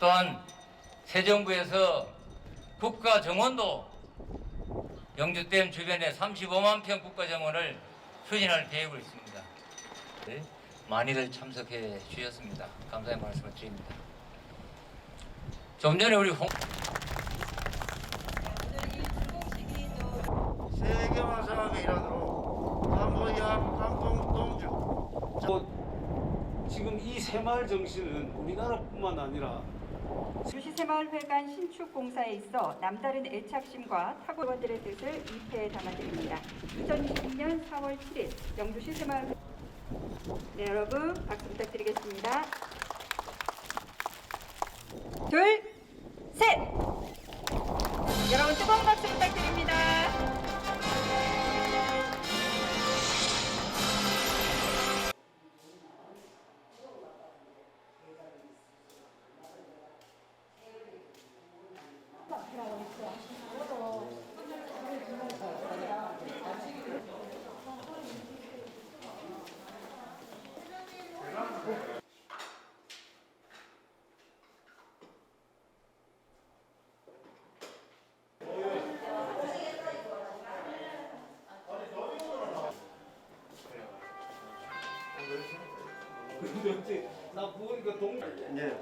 또한 새 정부에서 국가 정원도 영주댐 주변에 35만 평 국가 정원을 추진할 계획으로 있습니다. 네, 많이들 참석해 주셨습니다. 감사의 말씀을 드립니다. 좀 전에 우리 홍 세계화 사업의 일환으로 cambodia 캄통 동주 뭐 지금 이 새마을 정신은 우리나라뿐만 아니라 주시새마을회관 신축 공사에 있어 남다른 애착심과 탁월원들의 뜻을 입회에 담아드립니다. 2020년 4월 7일 영주시 새마을 네 여러분 박수 부탁드리겠습니다. 둘, 셋. 여러분 뜨거운 박수 부탁드립니다. 나 보니까 동 네.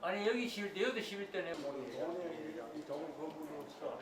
아니 여기 11대 여기도 11대네. 이 좋은 건물로 치러 예, 예.